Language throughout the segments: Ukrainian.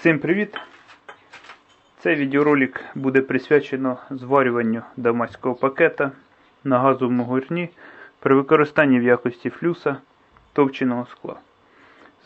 Всім привіт! Цей відеоролик буде присвячено зварюванню дамаського пакета на газовому горні при використанні в якості флюса товченого скла.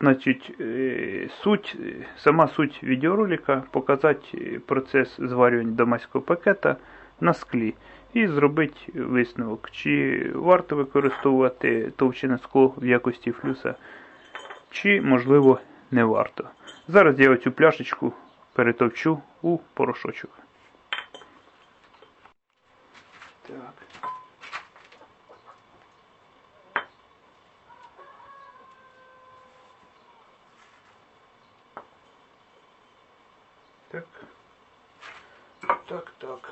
Значить, е, суть, е, сама суть відеоролика показати е, процес зварювання дамаського пакета на склі і зробити висновок, чи варто використовувати товчене скло в якості флюса, чи можливо не варто. Зараз я оцю пляшечку перетовчу у порошочок. Так. Так. Так, так.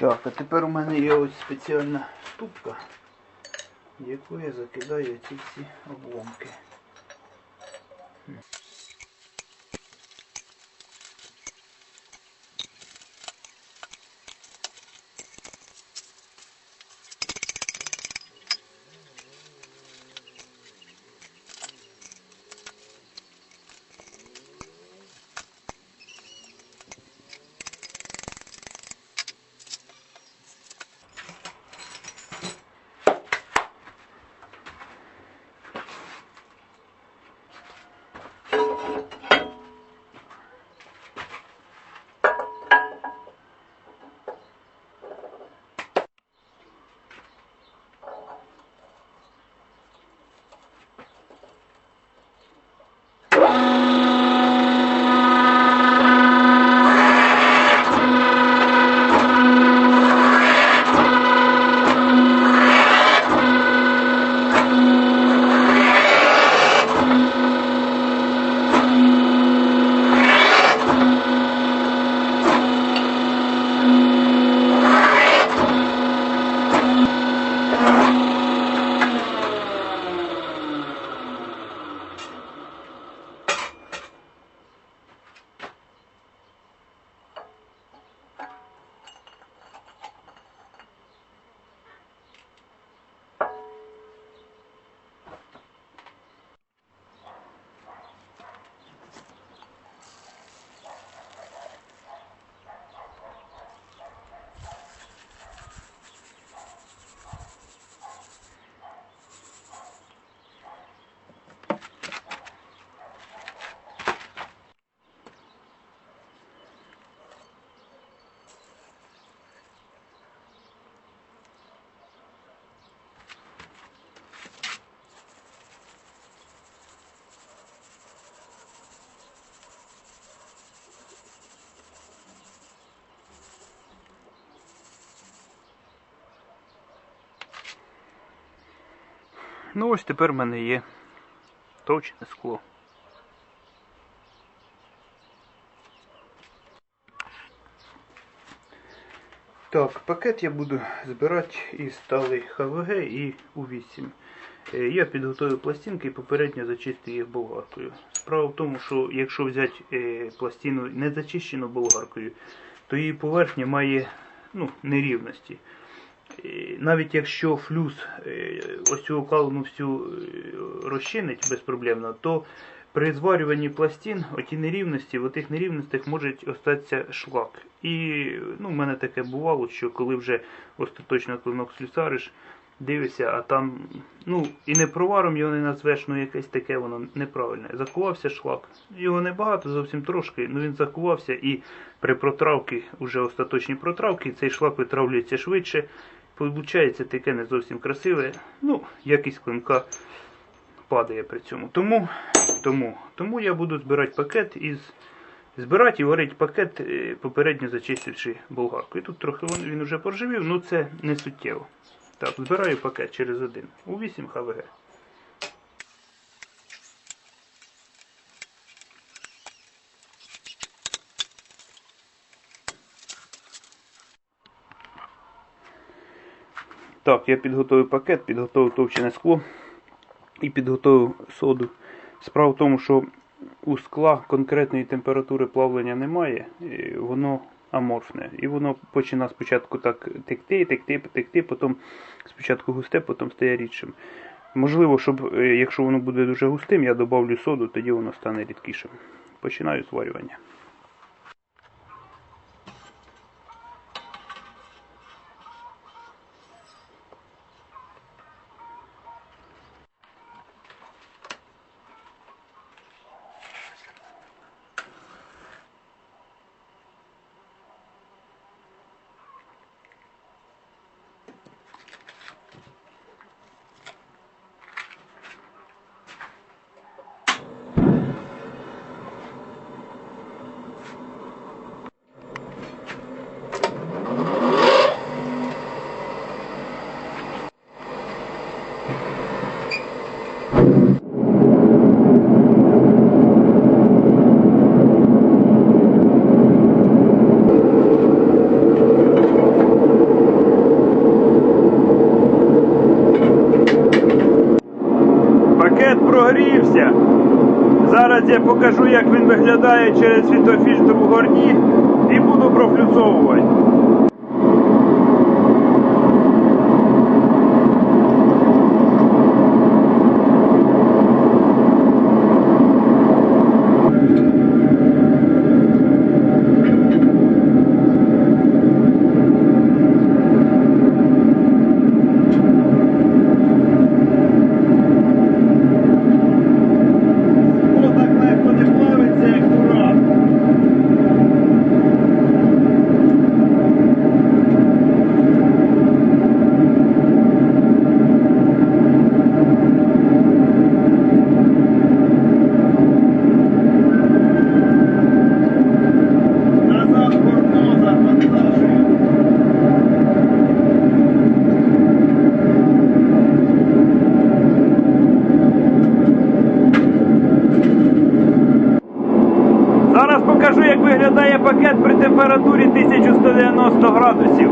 Так, а тепер у мене є ось спеціальна ступка, в яку я закидаю ці всі обломки. Ну ось тепер в мене є товчене скло. Так, пакет я буду збирати із стали ХВГ і У8. Е, Я підготую пластинки і попередньо зачистив їх болгаркою. Справа в тому, що якщо взяти е, пластину не зачищену болгаркою, то її поверхня має ну, нерівності. Навіть якщо флюс е, ось цю окалину всю е, розчинить безпроблемно, то при зварюванні пластин оті нерівності, в тих нерівностях може остатися шлак. І ну, в мене таке бувало, що коли вже остаточно клинок слюсариш, дивишся, а там, ну, і не проваром його не назвеш, ну якесь таке воно неправильне. Закувався шлак. Його небагато, зовсім трошки, ну він закувався і при протравці, вже остаточній протравці, цей шлак витравлюється швидше. Получається таке не зовсім красиве, ну, якість клинка падає при цьому. Тому, тому, тому я буду збирати пакет із. Збирати і варити пакет, е, попередньо зачистивши болгарку. І тут трохи він, вже поржавів, але це не суттєво. Так, збираю пакет через один. У 8 ХВГ. Так, я підготовив пакет, підготовив товчене скло і підготовив соду. Справа в тому, що у скла конкретної температури плавлення немає, воно аморфне. І воно починає спочатку так текти, текти, текти, потім спочатку густе, потім стає рідшим. Можливо, щоб е, якщо воно буде дуже густим, я додавлю соду, тоді воно стане рідкішим. Починаю зварювання. Пакет прогрівся. Зараз я покажу, як він виглядає через світофільтр у горні і буду профлюцовувати. Покажу, як виглядає пакет при температурі 1190 градусів.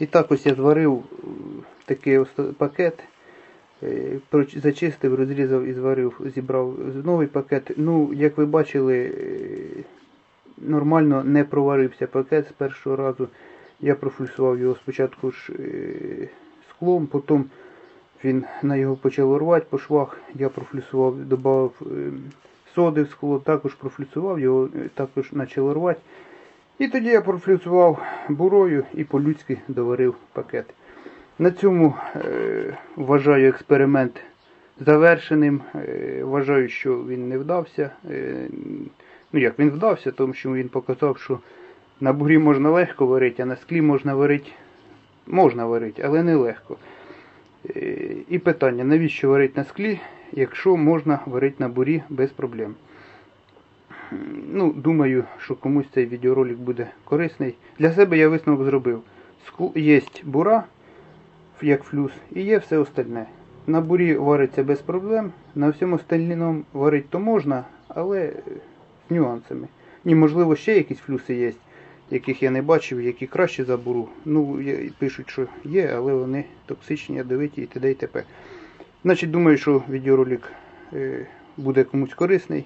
І так ось я зварив е, такий пакет. Е, Зачистив, розрізав і зварив, зібрав новий пакет. Ну, як ви бачили, е, нормально не проварився пакет з першого разу. Я профульсував його спочатку ж склом, потім він на його почав рвати по швах. Я профлюсував, додав е, соди в скло, також профлюсував, його також почало рвати. І тоді я профлюсував бурою і по-людськи доварив пакет. На цьому е, вважаю експеримент завершеним. Е, вважаю, що він не вдався. Е, ну як він вдався, тому що він показав, що на бурі можна легко варити, а на склі можна варити, можна варити, але не легко. Е, І питання, навіщо варити на склі, якщо можна варити на бурі без проблем. Ну, думаю, що комусь цей відеоролик буде корисний. Для себе я висновок зробив. Є бура, як флюс, і є все остальне. На бурі вариться без проблем, на всьому остальному варити то можна, але е, з нюансами. Ні, можливо, ще якісь флюси є, яких я не бачив, які краще за буру. Ну, пишуть, що є, але вони токсичні, ядовиті і т.д. і т.п. Значить, думаю, що відеоролик е, буде комусь корисний.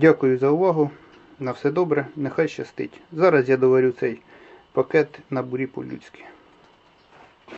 Дякую за увагу. На все добре, нехай щастить. Зараз я доварю цей пакет на бурі по-людськи.